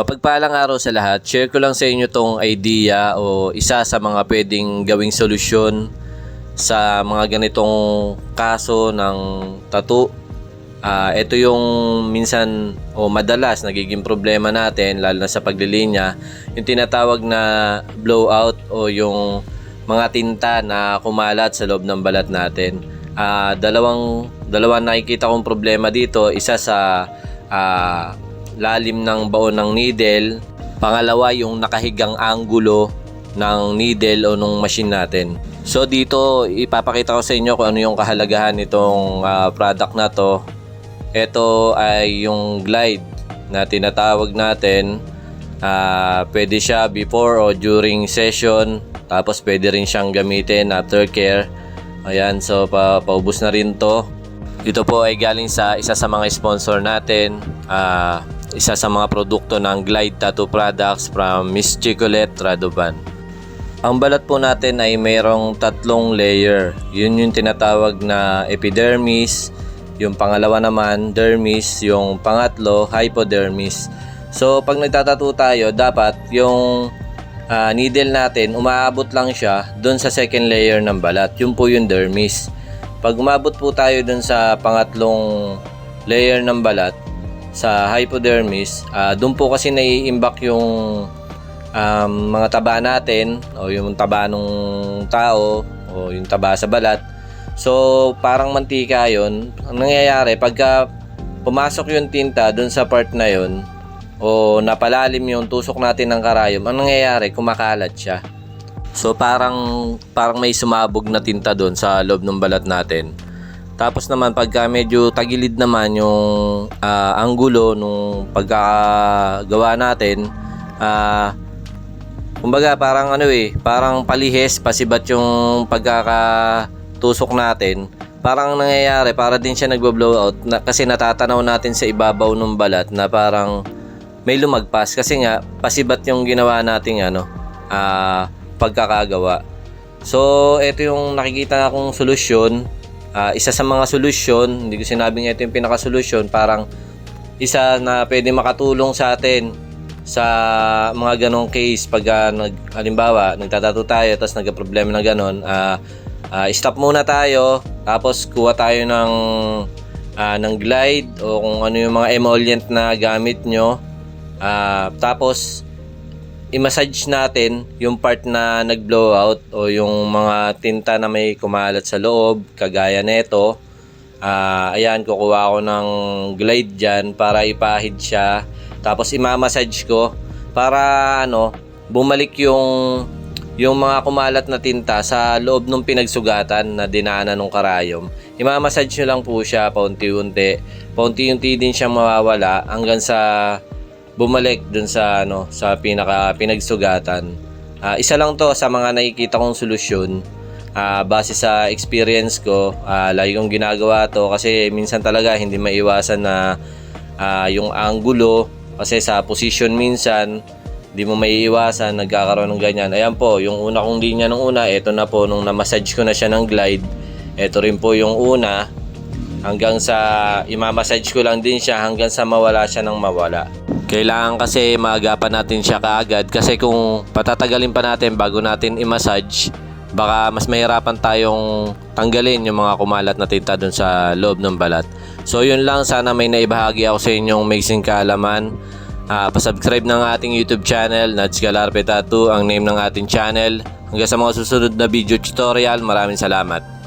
Mapagpalang araw sa lahat. Share ko lang sa inyo tong idea o isa sa mga pwedeng gawing solusyon sa mga ganitong kaso ng tattoo. Ah, ito yung minsan o madalas nagiging problema natin lalo na sa paglilinya, yung tinatawag na blowout o yung mga tinta na kumalat sa loob ng balat natin. Ah, dalawang dalawang nakikita kong problema dito, isa sa ah, lalim ng baon ng needle, pangalawa yung nakahigang anggulo ng needle o nung machine natin. So dito ipapakita ko sa inyo kung ano yung kahalagahan nitong ah, product na to. Ito ay yung glide na tinatawag natin. Ah, pwede siya before o during session. Tapos pwede rin siyang gamitin after care. Ayan, so pa paubos na rin to. Ito po ay galing sa isa sa mga sponsor natin. Ah, isa sa mga produkto ng Glide Tattoo Products from Miss Chicolette Radovan. Ang balat po natin ay mayroong tatlong layer. Yun yung tinatawag na epidermis, yung pangalawa naman dermis, yung pangatlo hypodermis. So pag nagtatato tayo, dapat yung ah, needle natin umaabot lang siya doon sa second layer ng balat. Yun po yung dermis. Pag umabot po tayo doon sa pangatlong layer ng balat sa hypodermis, ah, doon po kasi naiimbak yung um, mga taba natin o yung taba ng tao o yung taba sa balat. So, parang mantika yon Ang nangyayari, pagka pumasok yung tinta dun sa part na yon o napalalim yung tusok natin ng karayom, ang nangyayari, kumakalat siya. So, parang, parang may sumabog na tinta doon sa loob ng balat natin. Tapos naman pagka medyo tagilid naman yung ah, anggulo nung pagkagawa natin, ah kumbaga parang ano eh, parang palihes, pasibat yung pagkakatusok natin. Parang nangyayari, para din siya nagbo-blowout na, kasi natatanaw natin sa ibabaw ng balat na parang may lumagpas kasi nga pasibat yung ginawa nating ano, ah pagkakagawa. So, ito yung nakikita kong solusyon. Ah, isa sa mga solusyon, hindi ko sinabing ito yung pinaka-solusyon, parang isa na pwede makatulong sa atin sa mga ganong case pag ah, nag, halimbawa, nagtatato tayo tapos nagka-problema na ganon, ah, ah, stop muna tayo tapos kuha tayo ng ah, ng glide o kung ano yung mga emollient na gamit nyo. Ah, tapos i-massage natin yung part na nag-blowout o yung mga tinta na may kumalat sa loob, kagaya nito. Ah, ayan, kukuha ko ng glide dyan para ipahid siya. Tapos imamassage ko para ano, bumalik yung yung mga kumalat na tinta sa loob ng pinagsugatan na dinaanan ng karayom. Imamassage nyo lang po siya paunti-unti. Paunti-unti din siya mawawala hanggang sa bumalik dun sa ano sa pinaka pinagsugatan. Ah, isa lang to sa mga nakikita kong solusyon. Ah, base sa experience ko, ah, lagi kong ginagawa to kasi minsan talaga hindi maiwasan na ah, yung angulo kasi sa position minsan di mo maiiwasan nagkakaroon ng ganyan. Ayan po, yung una kong linya nung una, ito na po nung na-massage ko na siya ng glide. Ito rin po yung una hanggang sa imamassage ko lang din siya hanggang sa mawala siya ng mawala. Kailangan kasi maagapan natin siya kaagad kasi kung patatagalin pa natin bago natin i-massage, baka mas mahirapan tayong tanggalin yung mga kumalat na tinta dun sa loob ng balat. So yun lang, sana may naibahagi ako sa inyong amazing kaalaman. Ah, pasubscribe ng ating YouTube channel, Nads Galarpe Tattoo, ang name ng ating channel. Hanggang sa mga susunod na video tutorial, maraming salamat.